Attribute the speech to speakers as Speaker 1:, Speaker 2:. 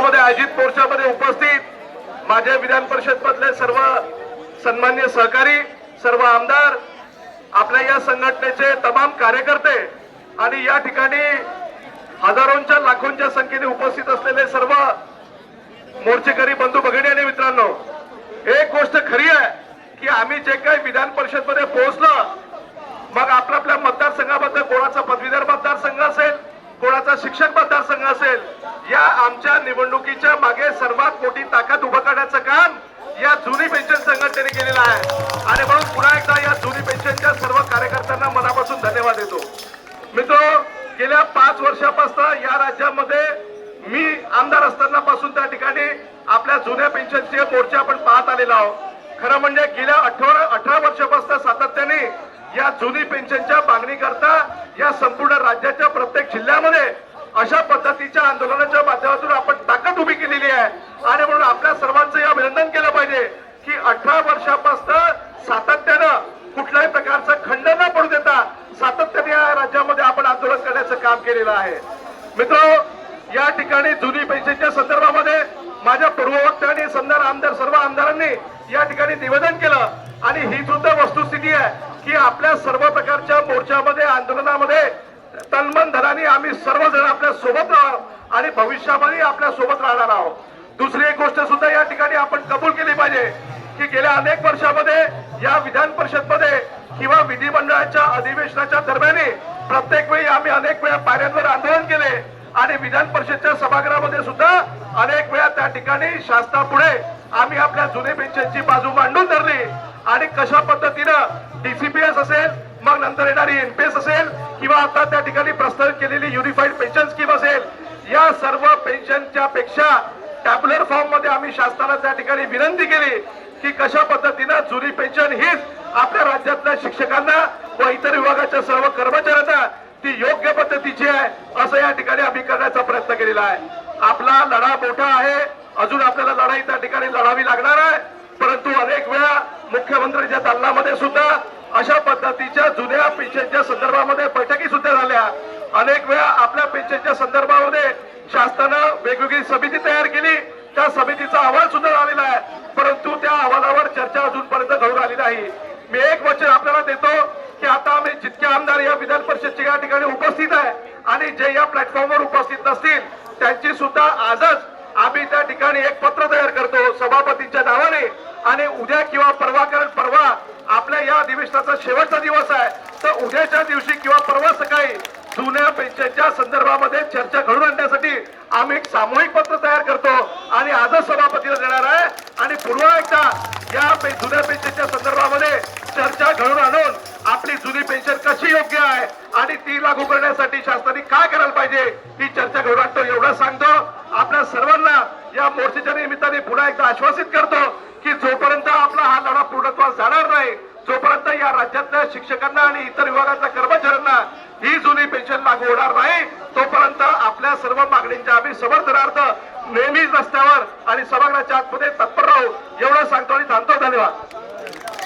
Speaker 1: संदर्भामध्ये आयोजित मोर्चामध्ये उपस्थित माझ्या विधान परिषद मधले सर्व सन्मान्य सहकारी सर्व आमदार आपल्या या संघटनेचे तमाम कार्यकर्ते आणि या ठिकाणी हजारोंच्या लाखोंच्या संख्येने उपस्थित असलेले सर्व मोर्चेकरी बंधू भगिनी आणि मित्रांनो एक गोष्ट खरी आहे की आम्ही जे काही विधान परिषदमध्ये पोहोचलो मग आपल्या आपल्या मतदारसंघाबद्दल कोणाचा पदवीधर मतदारसंघ कोणाचा शिक्षक मतदारसंघ असेल या आमच्या निवडणुकीच्या मागे सर्वात मोठी ताकद उभं करण्याचं काम या जुनी पेन्शन संघटनेने केलेलं आहे. आणि म्हणून पुन्हा एकदा या जुनी पेन्शनच्या सर्व कार्यकर्त्यांना मनापासून धन्यवाद देतो. मित्र गेल्या पाच वर्षापासून या राज्यामध्ये मी आमदार असताना पासून त्या ठिकाणी आपल्या जुन्या पेन्शनचे मोर्चे आपण पाहत आलेलो आहोत. खरं म्हणजे गेल्या अठरा अठरा वर्षापासून सातत्याने या जुनी पेन्शनच्या मागणी करता या संपूर्ण राज्याच्या प्रत्येक जिल्ह्यामध्ये अशा पद्धतीच्या आंदोलनाच्या माध्यमातून आपण ताकद उभी केलेली आहे. आणि म्हणून आपल्या सर्वांचं हे अभिनंदन केलं पाहिजे की अठरा वर्षापासून सातत्यानं कुठल्याही प्रकारचं खंड न पडू देता सातत्याने या राज्यामध्ये आपण आंदोलन करण्याचं काम केलेलं आहे. मित्र या ठिकाणी जुनी पेन्शनच्या संदर्भामध्ये माझ्या पूर्ववक्ते आणि समजा आमदार सर्व आमदारांनी या ठिकाणी निवेदन केलं. आणि ही सुद्धा वस्तुस्थिती आहे. की आपल्या सर्व प्रकारच्या मोर्चामध्ये आंदोलनामध्ये तन्मन धनाने आम्ही सर्वजण आपल्यासोबत राहणार आणि भविष्यामध्ये आपल्यासोबत राहणार आहोत. दुसरी एक गोष्ट सुद्धा या ठिकाणी आपण कबूल केली पाहिजे की गेल्या अनेक वर्षामध्ये या विधान परिषदमध्ये किंवा विधिमंडळाच्या अधिवेशनाच्या दरम्यान प्रत्येक वेळी आम्ही अनेक वेळा पायऱ्यांवर आंदोलन केले आणि विधान परिषदच्या सभागृहामध्ये सुद्धा अनेक वेळा त्या ठिकाणी शासनापुढे आम्ही आपल्या जुने पेन्शनची बाजू मांडून धरली. आणि कशा पद्धतीनं डीसीपीएस असेल मग नंतर येणारी एनपीएस असेल किंवा आता त्या ठिकाणी प्रस्तावित केलेली युनिफाईड पेन्शन स्कीम असेल या सर्व पेन्शनच्या पेक्षा टॅबलेट फॉर्ममध्ये आम्ही शासनाला त्या ठिकाणी विनंती केली की कशा पद्धतीनं जुनी पेन्शन हीच आपल्या राज्यातल्या शिक्षकांना व इतर विभागाच्या सर्व कर्मचाऱ्यांना ती योग्य पद्धतीची आहे असं या ठिकाणी आम्ही करण्याचा प्रयत्न केलेला आहे. आपला लढा मोठा आहे अजून आपल्याला लढाई त्या ठिकाणी लढावी लागणार आहे. परंतु अनेक वेळा मुख्यमंत्र्यांच्या दालनामध्ये सुद्धा अशा पद्धतीच्या जुन्या पेन्शनच्या संदर्भामध्ये बैठकी सुद्धा झाल्या. अनेक वेळा आपल्या पेन्शनच्या संदर्भामध्ये शासनानं वेगवेगळी समिती तयार केली. त्या समितीचा अहवाल सुद्धा आलेला आहे. परंतु त्या अहवालावर चर्चा अजूनपर्यंत घडून आली नाही. मी एक वचन आपल्याला देतो की आता आम्ही जितके आमदार या विधान परिषदच्या या ठिकाणी उपस्थित आहे आणि जे या प्लॅटफॉर्मवर उपस्थित नसतील त्यांची सुद्धा आजच आम्ही त्या ठिकाणी एक पत्र तयार करतो सभापतींच्या नावाने. आणि उद्या किंवा परवा कारण परवा आपल्या या अधिवेशनाचा शेवटचा दिवस आहे तर उद्याच्या दिवशी किंवा परवा सकाळी जुन्या पेन्शनच्या संदर्भामध्ये चर्चा घडून आणण्यासाठी आम्ही एक सामूहिक पत्र तयार करतो. आणि आजच सभापतीला देणार आहे. आणि पुन्हा एकदा या जुन्या पेन्शनच्या संदर्भामध्ये चर्चा घडून आणून आपली जुनी पेन्शन कशी योग्य आहे आणि ती लागू करण्यासाठी शासनाने काय करायला पाहिजे ही चर्चा घडून आणतो. एवढं सांगतो. आपल्या सर्वांना या मोर्चाच्या निमित्ताने पुन्हा एकदा आश्वासित करतो की जोपर्यंत आपला हा लढा पूर्णत्वास जाणार नाही जोपर्यंत या राज्यातल्या शिक्षकांना आणि इतर विभागातल्या कर्मचाऱ्यांना ही जुनी पेन्शन लागू होणार नाही तोपर्यंत आपल्या सर्व मागणींच्या आम्ही समर्थनार्थ नेहमीच रस्त्यावर आणि सभागृहाच्या आतमध्ये तत्पर राहू. एवढं सांगतो आणि थांबतो. धन्यवाद.